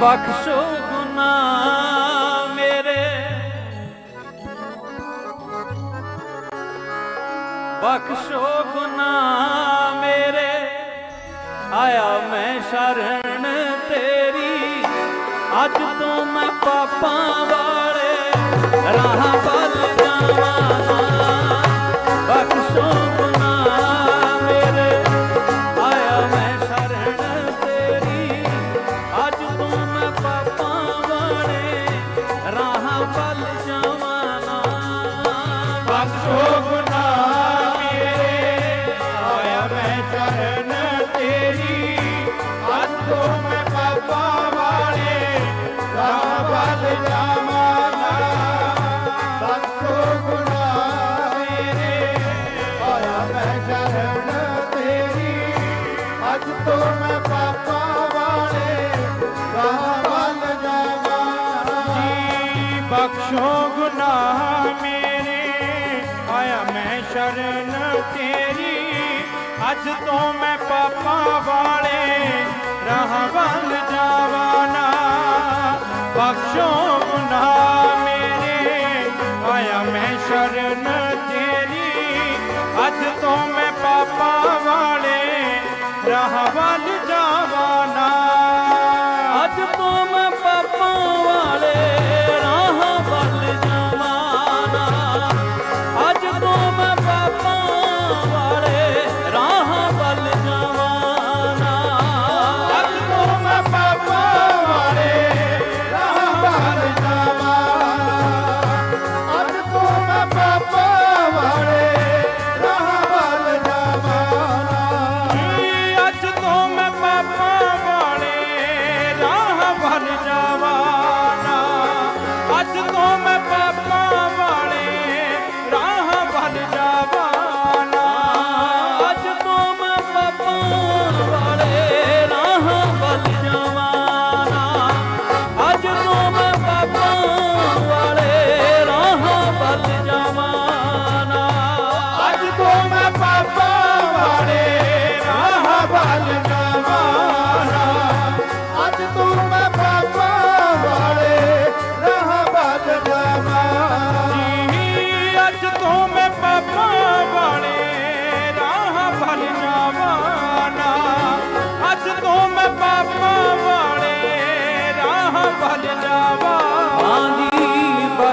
ਬਖਸ਼ੋ ਗੁਨਾਹ ਮੇਰੇ। ਬਖਸ਼ੋ ਗੁਨਾਹ ਮੇਰੇ। ਆਇਆ ਮੈਂ ਸ਼ਰਨ ਤੇਰੀ। ਅੱਜ ਤੋਂ ਮੈਂ ਪਾਪਾਂ ਵਾਲੇ ਰਾਹਾਂ ਬਲ ਵੱਲ ਜਾਵਾਂ ਨਾ। ਬਖਸ਼ੋ ਗੁਨਾਹ ਮੇਰੇ। ਆਇਆ ਮੈਂ ਚਰਨ ਤੇਰੀ। ਅੱਜ ਮੈਂ ਪਾਪਾ ਵਾਲੇ। ਰਾਹ ਵੱਲ ਜਾਵਾਂ ਨਾ। ਬਖਸ਼ੋ ਗੁਨਾਹ ਮੇਰੇ। ਆਇਆ ਮੈਂ ਚਰਨ ਤੇਰੀ। ਅੱਜ ਬਖਸ਼ੋ ਗੁਨਾਹ ਮੇਰੇ। ਆਇਆ ਮੈਂ ਸ਼ਰਨ ਤੇਰੀ। ਅੱਜ ਤੋਂ ਮੈਂ ਪਾਪਾਂ ਵਾਲੇ ਰਾਹ ਵੱਲ ਜਾਵਾਂ ਨਾ। ਬਖਸ਼ੋ ਗੁਨਾਹ ਮੇਰੇ। ਆਇਆ ਮੈਂ ਸ਼ਰਨ ਤੇਰੀ। ਅੱਜ ਤੋਂ ਮੈਂ ਪਾਪਾਂ ਵਾਲੇ ਰਾਹ ਵੱਲ ਜਾਵਾਨਾ ਅੱਜ ਤੋਂ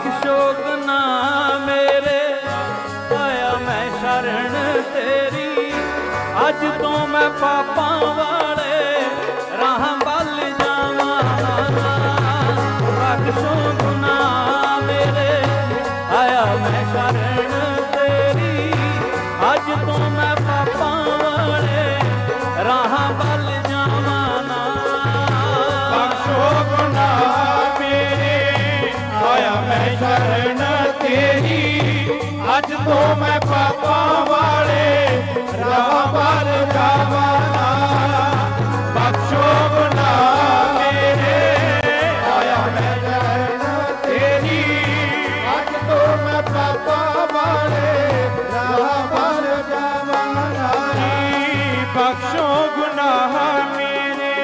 ਬਖਸ਼ੋ ਗੁਨਾਹ ਮੇਰੇ ਆਇਆ ਮੈਂ ਸ਼ਰਨ ਤੇਰੀ। ਅੱਜ ਤੋਂ ਮੈਂ ਪਾਪਾਂ ਵਾਲੇ ਰਾਹਾਂ ਮੈਂ ਸ਼ਰਨ ਤੇਰੀ ਅੱਜ ਤੋਂ ਮੈਂ ਪਾਪਾਂ ਵਾਲੇ ਰਾਹ ਵੱਲ ਜਾਵਾਂ ਬਖਸ਼ੋ ਗੁਨਾਹ ਮੇਰੇ ਆਇਆ ਮੈਂ ਸ਼ਰਨ ਤੇਰੀ ਅੱਜ ਤੋਂ ਮੈਂ ਪਾਪਾਂ ਵਾਲੇ ਰਾਹ ਵੱਲ ਜਾਵਾਂ ਬਖਸ਼ੋ ਗੁਨਾਹ ਮੇਰੇ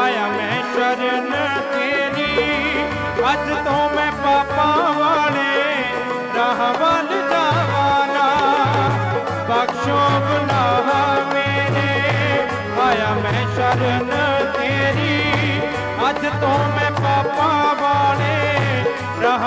ਆਇਆ ਮੈਂ ਸ਼ਰਨ ਤੇਰੀ ਅੱਜ ਤੋਂ ਮੈਂ ਪਾਪਾਂ ਵਾਲੇ ਰਾਹ ਵੱਲ ਜਾਵਾਂ ਨਾ ਬਖਸ਼ੋ ਗੁਨਾਹ ਮੇਰੇ, ਆਇਆ ਮੈਂ ਸ਼ਰਨ ਤੇਰੀ। ਅੱਜ ਤੋਂ ਮੈਂ ਪਾਪਾਂ ਵਾਲੇ, ਰਾਹ